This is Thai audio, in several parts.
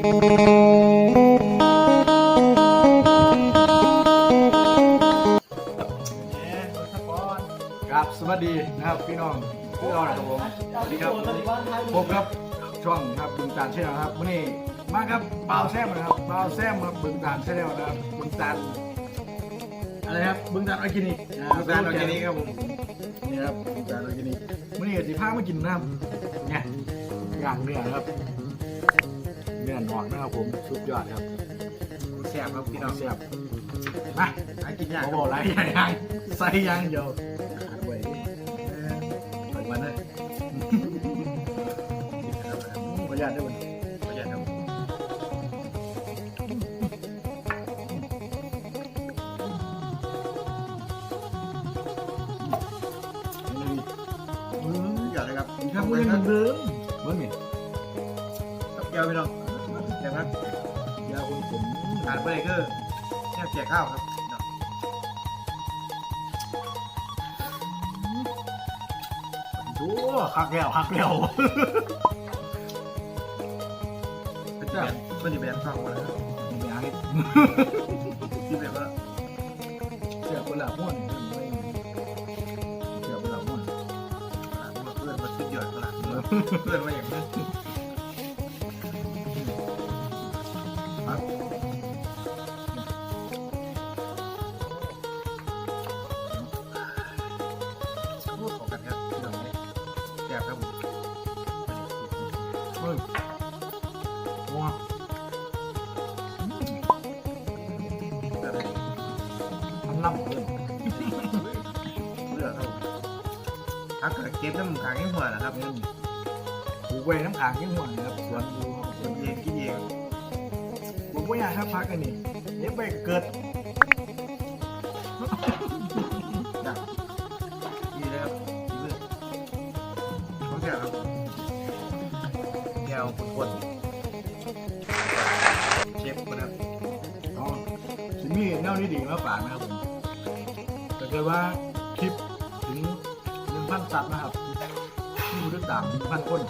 ครับสวัสดีนะครับพี่น้องพวกเรานะครับผมสวัสดีครับผมครับช่องครับบึงตาลเชนนะครับวันนี้มาครับเบ่าแซมนะครับบ่าแซมครับบึงตาลเช่นนะครับบึงตาลอะไรครับบึงตาลออร์แกนิกนะบึงตาลออร์แกนิกครับผมนี่ครับบึงตาลออร์แกนิกวันนี้สิพามากินนะครับเนี่ยย่างเนื้อครับ นื้อหนอกนะครับผมสุดยอดครับแซ่บครับพี่น้องแซ่บมาหากินยากเขาบอกอะไรใหญ่ยังใส่ยังเดียวขาดไว้ไปวันนั้นขออนุญาตด้วยประหยัดครับมือประหยัดเลยครับทำมือเหมือนเดิมเมื่อไงกับแก้วพี่น้อ งแซ่บครับยาคนผมขาดไปเลยก็แค่แจกข้าวครับดูคักแล้วคักแล้วเป็นแบนเป็นแบนฟังมาแล้วไม่ให้ที่แบบว่าเสียคนละม้วนเสียคนละม้วนขาดมาเพื่อนมาชุดหยอดขนาดเพื่อนมาอย่างนี้ ทำน้ำเลยเลือกครับผมถ้าเกิดเก็บน้ำขังให้หัวนะครับนี่ยปลูกไว้น้ำขังที่หัวนะครับสวนดูครับคนเองกินเองผมว่าอยากครับพักกันนี่เดี๋ยวไปเกิดดักดีเลยครับดีเลยเขาแซ่บครับแกวคนเชฟคนนะครับอ๋อสิมีแนวนี้ดีมาฝากนะครับผม เกิดว่าคลิปถึงหนึ่งพันซับนะครับที่ผู้ติดตามหนึ่งพันคน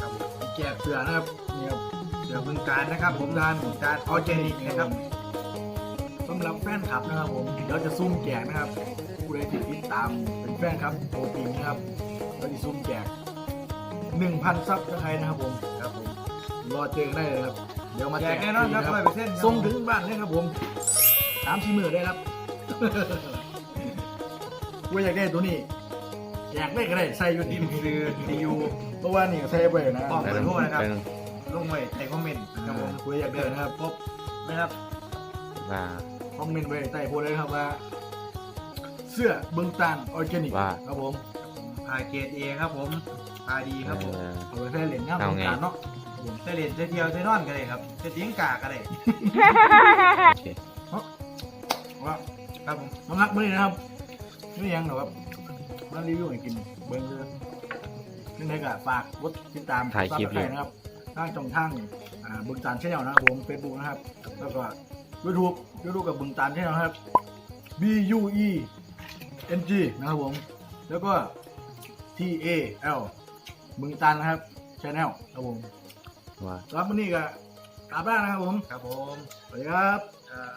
ครับผมแจกเสือนะครับเนี่ยครับเดี๋ยวบึงการนะครับ ผมทานการออร์แกนิกนะครับสำหรับแฟนคลับนะครับ ผมเดี๋ยวจะซุ่มแจกนะครับผู้ใดที่ติดตามเป็นแฟนครับโปรตีนนะครับเราจะซุ่มแจกหนึ่งพันซับถ้าใครนะครับผมครับผมรอเจอกันได้เลยครับ เดี๋ยวมาแจแจกกแน่นอนครับฟร้อยรีเปอร์เซ็นต์ส่งถึงบ้านเลยครับผมสามสี่หมื่นได้ครับ ว่าอยากได้ตัวนี้ อยากได้ก็ได้ใส่อยู่ดิดินนคือดียูเพราะว่านี่ใส่ไปนะบอกไปขอลงโทษนะครับไปลงลงไว้ในคอมเมนต์ครับผมคุยอยากได้นะครับครบนะครับว่าคอมเมนต์ไว้ใต้โพสต์เลยครับว่า เสื้อเบื้องตานออร์แกนิกว่า ครับผมพาเกตเอครับผมพาดีครับผมเออเอาไปใส่เหรียญหน้าเอาเบื้องไงตานเนาะเสลียนเสเที่ยวเสนอนกันเลยครับเสติ้งกากันเลยโอเคว่าครับผมน้ำหนักมื้อนี้นะครับ นี่ยังหรอกครับมารีวิวให้กินเบิ้งเลยนี่ไงก็ฝากกดติดตามถ่ายคลิปเลเลยยนะครับทางช่องทางอ่าบึงตานชแนลนะครับผมเฟซบุ๊กนะครับ แล้วก็ยูทูบยูทูบกับบึงตานชแนลนะครับ B U E N G นะครับผม แล้วก็ T A L บึงตานนะครับชแนลครับผมว่ารับวันนี้ก็กลับบ้านนะครับผม ครับผมสวัสดีครับเอ่อ